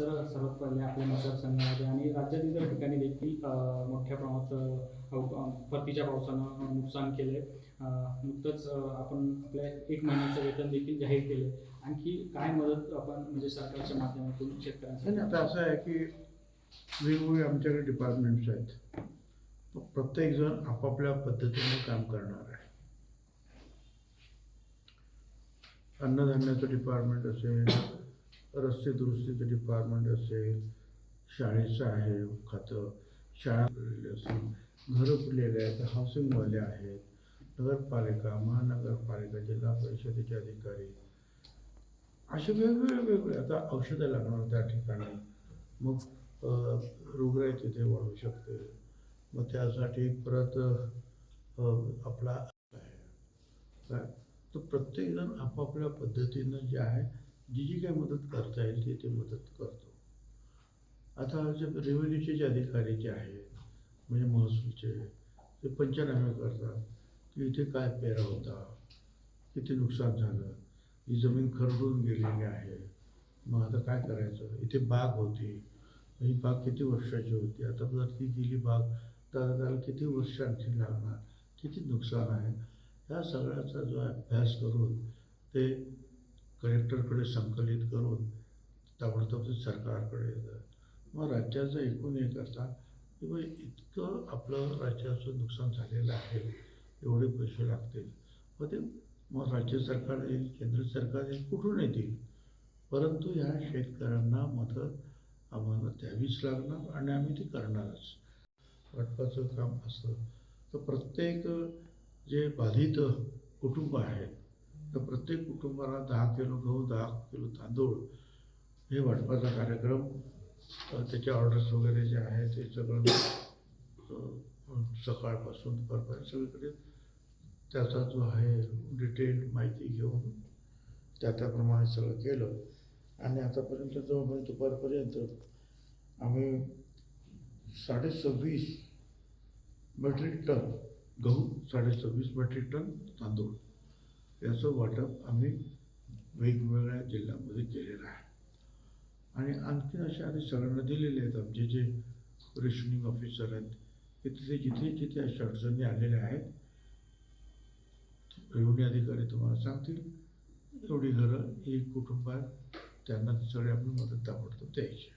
Sir सर्वात पहिले आपल्या मतदारसंघामध्ये आणि राज्यात इतर ठिकाणी देखील मोठ्या प्रमाणात परतीच्या पावसानं नुकसान नुकसान आहे नुकतंच आपण आपल्या एक महिन्याचं वेतन देखील जाहीर केले आणखी काय मदत आपण म्हणजे सरकारच्या माध्यमातून शेतकऱ्यांसाठी? आता असं आहे की वेगवेगळे आमच्याकडे डिपार्टमेंट्स आहेत. प्रत्येकजण आपापल्या पद्धतीने काम करणार आहे. अन्नधान्याचं डिपार्टमेंट असेल रस्ते दुरुस्तीचं डिपार्टमेंट असेल शाळेचं आहे खातं शाळा असेल घरं पुरलेले आहेत हाऊसिंगवाले आहेत नगरपालिका महानगरपालिका जिल्हा परिषदेचे अधिकारी. असे वेगवेगळे वेगवेगळे आता औषधं लागणार त्या ठिकाणी. मग अ, तिथे वाढू शकते. मग त्यासाठी परत आपला आहे. काय तर प्रत्येकजण आपापल्या पद्धतीनं जे आहे जी जी काय मदत करता येईल ती ते मदत करतो. आता जे रेव्हेन्यूचे जे अधिकारी जे आहेत म्हणजे महसूलचे ते पंचनामे करतात की इथे काय पेरा होता किती नुकसान झालं ही जमीन खरडून गेलेली आहे मग आता काय करायचं? इथे बाग होती ही बाग किती वर्षाची होती? आता जर ती गेली बाग तर त्याला किती वर्ष आणखी लागणार? किती नुकसान आहे? ह्या सगळ्याचा जो अभ्यास करून ते कलेक्टरकडे संकलित करून ताबडतोब ते सरकारकडे येतं. मग राज्याचं एकूण हे करता की मग इतकं आपलं राज्याचं नुकसान झालेलं आहे एवढे पैसे लागतील. मग ते मग राज्य सरकार येईल केंद्र सरकार येईल कुठून येतील? परंतु ह्या शेतकऱ्यांना मदत आम्हाला द्यावीच लागणार आणि आम्ही ती करणारच. वाटपाचं काम असतं. तर प्रत्येक जे बाधित कुटुंब आहेत तर प्रत्येक कुटुंबाला दहा किलो गहू दहा किलो तांदूळ हे वाटपाचा कार्यक्रम त्याचे ऑर्डर्स वगैरे जे आहे ते सगळं सकाळपासून दुपारपर्यंत सगळीकडे त्याचा जो आहे डिटेल माहिती घेऊन त्या त्याप्रमाणे सगळं केलं. आणि आतापर्यंत जवळपास दुपारपर्यंत आम्ही साडेसव्वीस मेट्रिक टन गहू साडेसव्वीस मेट्रिक टन तांदूळ याचं वाटप आम्ही वेगवेगळ्या जिल्ह्यामध्ये केलेलं आहे. आणि आणखीन असे आधी सगळ्यांना दिलेले आहेत आमचे जे रेशनिंग ऑफिसर आहेत की तिथे जिथे जिथे अशा अडचणी आलेल्या आहेत रेवणी अधिकारी तुम्हाला सांगतील एवढी घरं एक कुटुंब आहे त्यांना सगळे आपण मदत ताबडतोब द्यायची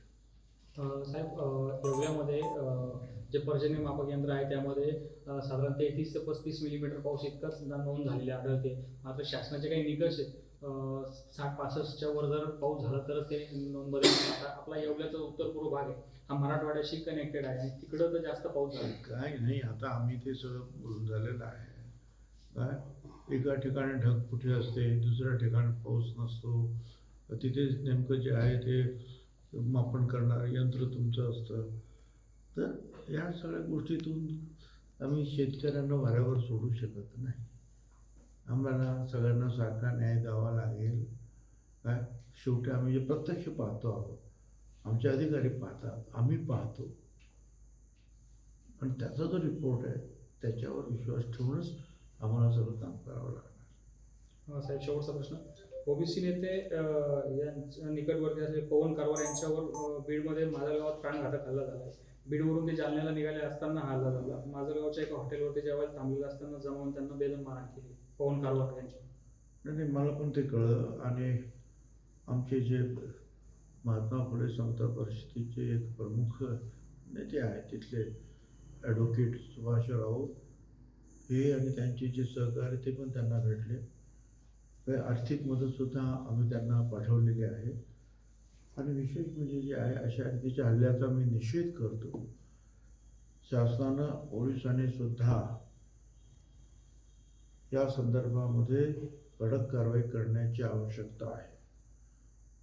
साहेब अ, जे पर्जन्य मापक यंत्र आहे त्यामध्ये साधारण तेहतीस ते पस्तीस मिलीमीटर पाऊस इतकाच नोंद झालेले आढळते. मात्र शासनाचे काही निकष आहेत. साठ पासष्टच्या वर जर पाऊस झाला तरच ते नोंद आता आपला येवल्याचा उत्तर पूर्व भाग आहे. हा मराठवाड्याशी कनेक्टेड आहे तिकडं तर जास्त पाऊस झाला. काय नाही आता आम्ही ते सगळं बोलून झालेलं आहे. काय? एका ठिकाणी ढगफुटी असते दुसऱ्या ठिकाणी पाऊस नसतो. तिथे नेमकं जे आहे ते मापन करणारं यंत्र तुमचं असतं. तर या सगळ्या गोष्टीतून आम्ही शेतकऱ्यांना वाऱ्यावर सोडू शकत नाही. आम्हाला सगळ्यांना सारखा न्याय द्यावा लागेल. काय? शेवटी आम्ही जे प्रत्यक्ष पाहतो आहोत आमचे अधिकारी पाहतात आम्ही पाहतो. आणि त्याचा जो रिपोर्ट आहे त्याच्यावर विश्वास ठेवूनच आम्हाला सगळं काम करावं लागणार. साहेब शेवटचा प्रश्न. ओबीसी नेते यांच्या निकटवर्ती असलेले पवन कारवार यांच्यावर बीडमध्ये माझ्या गावात प्राणघातक हल्ला झाला आहे. बीडवरून ते जालन्याला निघाले असताना हा हल्ला झाला. माझं गावच्या एका हॉटेलवरती जेव्हा थांबलेलं असताना जमावून त्यांना बेदम मारहाण केली. पवन कारवार यांची. नाही नाही मला पण ते कळलं. आणि आमचे जे महात्मा फुले समता परिषदेचे एक प्रमुख नेते आहेत तिथले ॲडव्होकेट सुभाषराव हे आणि त्यांचे जे सहकारी ते पण त्यांना भेटले. काही आर्थिक मदतसुद्धा आम्ही त्यांना पाठवलेली आहे. आणि विशेष म्हणजे जे आहे अशा रीतीच्या हल्ल्याचा मी निषेध करतो. शासनानं पोलिसांनी सुद्धा या संदर्भामध्ये कडक कारवाई करण्याची आवश्यकता आहे.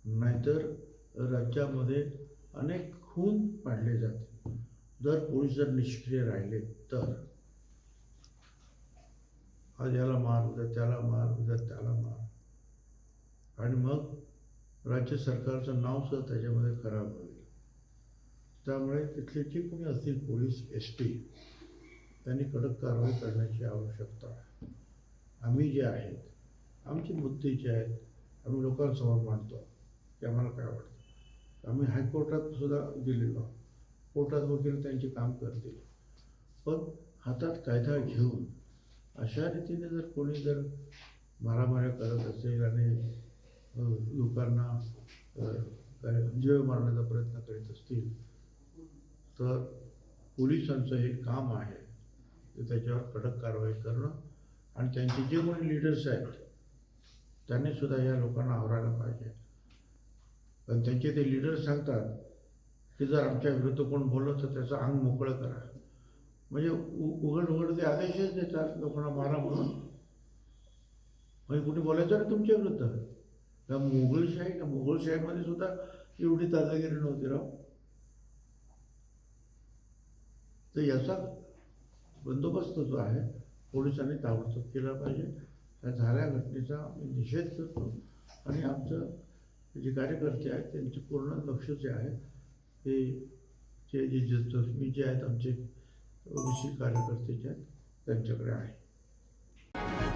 नाहीतर राज्यामध्ये अनेक खून पाडले जाते जर पोलीस जर निष्क्रिय राहिले तर. आज याला मार उद्या त्याला मार उद्या त्याला मार. आणि मग राज्य सरकारचं नाव सुद्धा त्याच्यामध्ये खराब होईल. त्यामुळे तिथले जे कोणी असतील पोलीस एस टी त्यांनी कडक कारवाई करण्याची आवश्यकता आहे. आम्ही जे आहेत आमचे मुद्दे जे आहेत आम्ही लोकांसमोर मांडतो. की आम्हाला काय वाटतं? आम्ही हायकोर्टात सुद्धा दिलेलो. कोर्टात वकील त्यांचे काम करतील. पण हातात कायदा घेऊन अशा रीतीने जर कोणी जर मारामाऱ्या करत असेल आणि लोकांना काय जीव मारण्याचा प्रयत्न करीत असतील तर पोलिसांचं हे काम आहे. ते त्याच्यावर कडक कारवाई करणं आणि त्यांचे जे कोणी लिडर्स आहेत त्यांनी सुद्धा या लोकांना आवरायला पाहिजे. पण त्यांचे ते लिडर्स सांगतात की जर आमच्या विरुद्ध कोण बोललं तर त्याचं अंग मोकळं करा. म्हणजे उ उघड उघड ते आदेशच देतात लोकांना मारा म्हणून. म्हणजे कुठे बोलायचं ना तुमच्या विरुद्ध का मोगलशाही का मोगलशाहीमध्ये सुद्धा एवढी दादागिरी नव्हती राव? तर याचा बंदोबस्त जो आहे पोलिसांनी ताबडतोब केला पाहिजे. त्या झाल्या घटनेचा आम्ही निषेध करतो. आणि आमचं जे कार्यकर्ते आहेत त्यांचे पूर्ण लक्ष जे आहे ते जे जे जे जखमी जे आहेत आमचे ओबीसी कार्यकर्त्याच्या त्यांच्याकडे आहे.